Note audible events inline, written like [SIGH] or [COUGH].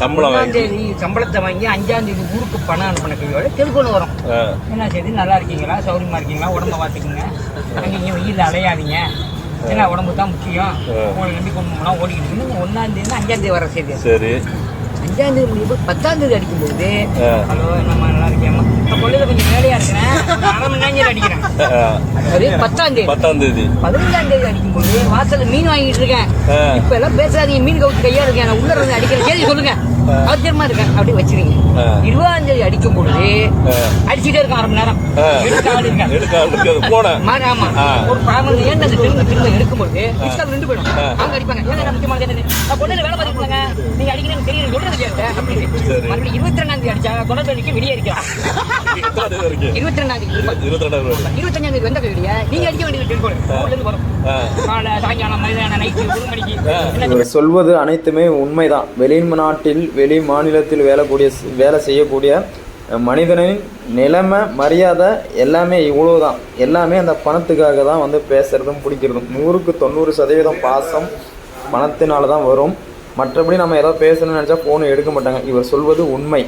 சம்பளம் சம்பளத்தை வாங்கி அஞ்சாம் தேதி ஊருக்கு பணம் அனுப்பின கையோட டெலிஃபோன் வரும். என்ன செய்தி நல்லா இருக்கீங்களா? சௌரியமா இருக்கீங்களா? உடம்ப பார்த்துக்குங்க. அங்கே இங்கே வெயிலில் அலையாதீங்க. ஏன்னா உடம்பு தான் முக்கியம். உங்களை நம்பி குடும்பம்லாம் ஓடிக்கிட்டு இருக்கு. ஒன்றாம் தேதி அஞ்சாம் தேதி வர செய்தி. சரி. அஞ்சாம் தேதி போது பத்தாம் தேதி அடிக்கும்போது. ஹலோ என்னம்மா நல்லா இருக்கேம்மா நான் பொழுது கொஞ்சம் வேலையா இருக்கிறேன் ஒரு அரை மணி நேரம் அடிக்கிறேன் ஆ, அது பத்தாம் தேதி. பத்தாம் தேதி. பதினஞ்சாம் தேதி அடிக்கும்போது வாசல்ல மீன் வாங்கிட்டு இருக்கேன். இப்ப எல்லாம் பேசாதீங்க மீன் கவுத்து கையா இருக்கேன் உள்ள இருந்து அடிக்கிறேன் சரி சொல்லுங்க. ஆச்சரியமா இருக்கேன். அப்படி வச்சிருங்க. இருபதாம் தேதி அடிக்கும் பொழுது ஆ. அடிச்சுட்டே இருக்கேன் அரை மணி நேரம். ஆ. எடுக்க ஆள் இருக்கேன் எடுக்க ஆள் இருக்காது போனேன் [LAUGHS] மாறி, ஆமா. ஆ. ஒரு பதினொன்று ஏன் அந்த திரும்ப திரும்ப எடுக்கும்போது மிஸ்கால் நின்று போயிடும் அங்க அடிப்பாங்க. ஏங்க நான் முக்கியமான என்னது நான் வேலை பார்த்துட்டு நீங்க அடிக்கிறேன்னு தெரியும் சொல்றது இல்லையா அப்படின்னு. மறுபடியும் இருபத்தி ரெண்டாம் தேதி அடிச்சா வெளியே அடிக்கலாம். எத்தனை தேதி. வரைக்கும் இருபத்தி ரெண்டாம் தேதி இருபத்தஞ்சாம் தேதி வந்த வெளியே நீங்க அடிக்க வேண்டியது டெலிஃபோன் ஊர்ல இருந்து வரும் ஆ. காலை சாயங்காலம் மதியானம் நைட்டு ஒரு மணிக்கு. என்ன இவர் சொல்வது அனைத்துமே உண்மைதான். வெளிநாட்டில் வெளி மாநிலத்தில் வேலைக்கூடிய வேலை செய்யக்கூடிய மனிதனின் நிலைமை மரியாதை எல்லாமே இவ்வளோ தான் எல்லாமே அந்த பணத்துக்காக தான் வந்து பேசுகிறதும் பிடிக்கிறதும். நூறுக்கு தொண்ணூறு சதவீதம் பாசம் பணத்தினால தான் வரும். மற்றபடி நம்ம ஏதோ பேசணும்னு நினச்சா ஃபோனை எடுக்க மாட்டாங்க. இவர் சொல்வது உண்மை.